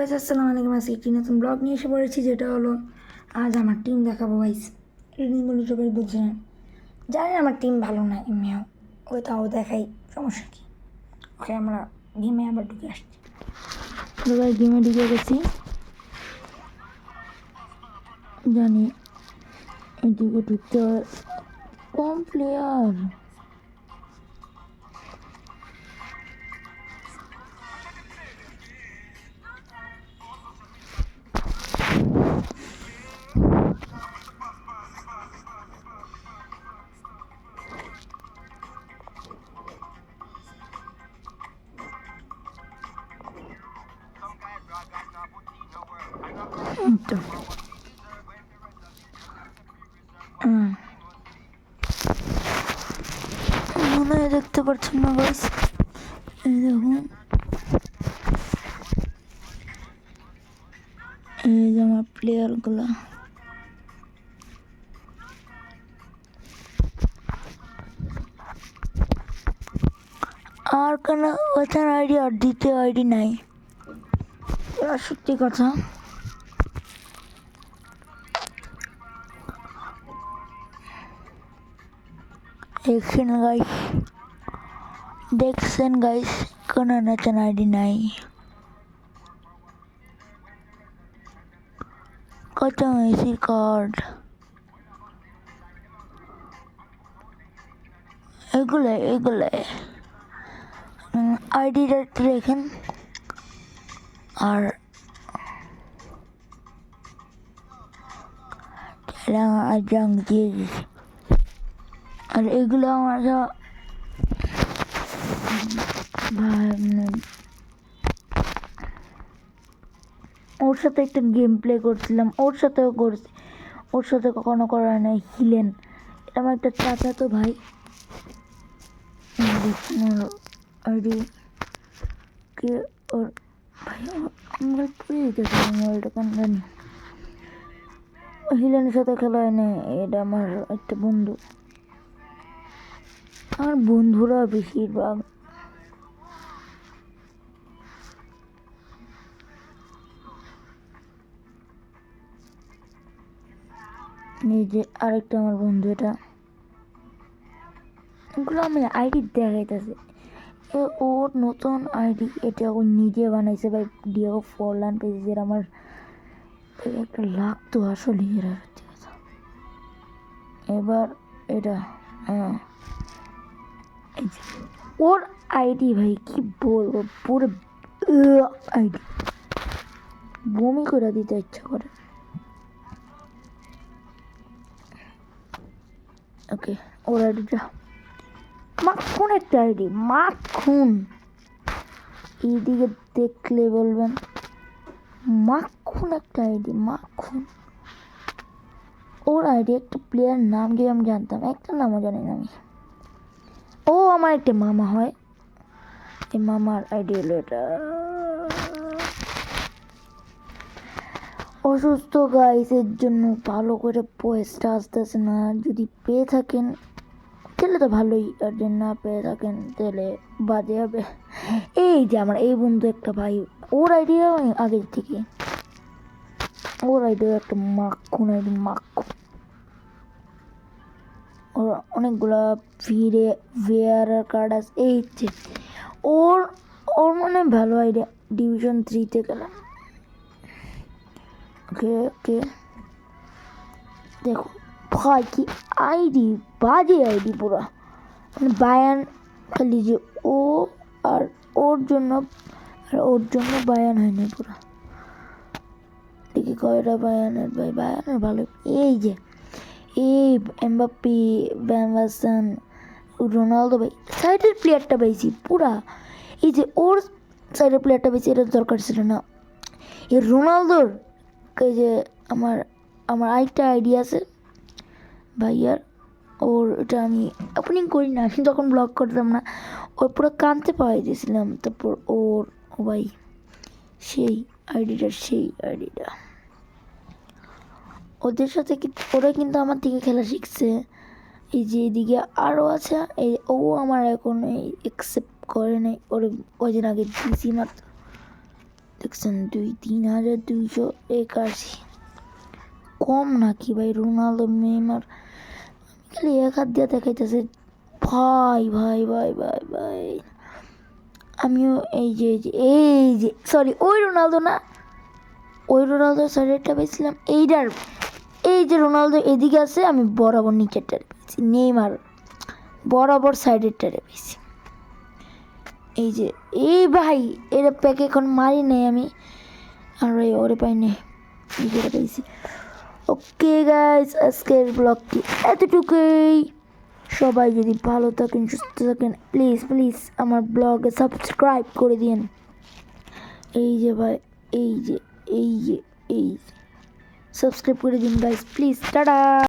Guys আসসালামু আলাইকুম। আজকে একটি নতুন ব্লগ নিয়ে এসে পড়েছি, যেটা হলো আজ আমার টিম দেখাবো গাইস রিডিং বলে সবাই বুঝছে না জানি আমার টিম ভালো না, এমনিও। ওই তাও দেখাই, সমস্যা কি? ওকে, আমরা গেমে আবার ঢুকে আসছি। এবার গেমে ঢুকে গেছি। জানি, এদিকে ঢুকতে কম প্লেয়ার তো মনে হয় দেখতে পাচ্ছেন না গাছ এই দেখুন। এই যে আমার প্লেয়ার প্লেয়ারগুলো আর কোনো ওখানে আইডি আর দ্বিতীয় আইডি নাই। এটা সত্যি কথা। এখানে গাইস দেখছেন গাইস কোনো নতুন আইডি নাই। কত মেসির কার্ড এগুলো এগুলো। আইডিটা দেখেন। আর রং দিয়ে দিছি আর এগুলো আমার মানে ওর সাথে একটা গেম প্লে করছিলাম, ওর সাথেও করছি। ওর সাথে কখনো করা হয় নাই, হিলেন। এটা আমার একটা চাচা তো ভাই। কে ওর ভাই আমরা পড়ে জানি হিলেনের সাথে খেলা হয় না এটা আমার একটা বন্ধু। আমার বন্ধুরা বেশিরভাগ। যে আরেকটা আমার বন্ধু, এটা এগুলো আমি আইডি দেখাইতেছে। ওর নতুন আইডি, এটা ও নিজে বানাইছে ভাই ডিও ফরলান পেয়েছে যেটা আমার এই একটা লাগতো আসলে এরা সত্যি কথা। এবার এটা হ্যাঁ। ওর আইডি ভাই, কি বলব? পুরো আইডি। বমি করে দিতে ইচ্ছা করে। ওকে, ওর আইডিটা। মাখন একটা আইডি, মাখন। এইদিকে দেখলে বলবেন মাখন একটা আইডি মাখন। ওর আইডি একটা প্লেয়ার নাম কি আমি জানতাম? একটা নামও জানি না আমি। ও আমার একটা মামা হয়। এই মামার আইডি হলো এটা। অসুস্থ গাইসের জন্য ভালো করে পয়সা আসতেছে না। যদি পেয়ে থাকেন, তাহলে তো ভালোই। আর যদি না পেয়ে থাকেন, তাহলে বাজে হবে। এই যে আমার, এই বন্ধু একটা ভাই, ওর আইডিয়া আগে থেকে ওর একটা মাখন আইডি মাখন ওর অনেকগুলা ভিড়ে ভেয়ার কার্ড আছে, এই ওর ওর মানে ভালো আইডিয়া ডিভিশন থ্রিতে গেলাম। ওকে ওকে। দেখো, ভাই, কি আইডি বাজে আইডি পুরো। মানে বায়ান খালি যে ও আর ওর জন্য, আর ওর জন্য বায়ান হয়নি পুরো। দেখি কয়টা বায়ানের ভাই? বায়ানের ভালো এই যে, এই এমবাপ্পি ভ্যানভাসন রোনালদো ভাই সাইডের প্লেয়ারটা পেয়েছি পুরা। এই যে, ওর সাইডের প্লেয়ারটা পেয়েছি এটা দরকার ছিল না। এই রোনালদোর, এই যে, আমার আমার আরেকটা আইডিয়া আছে। ভাইয়ার ওর এটা আমি ওপেনিং করি না, আমি তখন ব্লগ করতাম না। ওর পুরো কানতে পাওয়াই দিয়েছিলাম, তারপর ওর ও ভাই সেই আইডিটা সেই আইডিটা। ওদের সাথে ওরা কিন্তু আমার থেকে খেলা শিখছে। এই যে এদিকে আরও আছে, এই ও আমার এখন এই অ্যাকসেপ্ট করে নাই। ওর কদিন আগে দিয়েছি মাত্র। দেখছেন, দুই, তিন হাজার দুইশো একাশি। কম নাকি ভাই, রোনালদো মেমার খালি এক হাত দিয়ে দেখাইতেছে। ভাই ভাই ভাই ভাই ভাই। আমিও এই যে এই যে এই যে সরি ওই রোনালদো না, ওই রোনালদো সাইডেরটা পেয়েছিলাম এইটার, এই যে রোনালদো এদিকে আছে, আমি বরাবর নিচেরটারে পেয়েছি নেইমার, বরাবর সাইডেরটারে পেয়েছি এই যে, এই ভাই এটা প্যাকে এখন মারি নাই আমি, আর ভাই ওরে পাই নাই পেয়েছি ওকে গাইস আজকের ব্লগটি এতটুকুই। সবাই যদি ভালো থাকেন, সুস্থ থাকেন প্লিজ প্লিজ আমার ব্লগে সাবস্ক্রাইব করে দিন এই যে ভাই, এই যে এই যে এই যে সাবস্ক্রাইব করে দিন গাইস প্লিজ টাটা!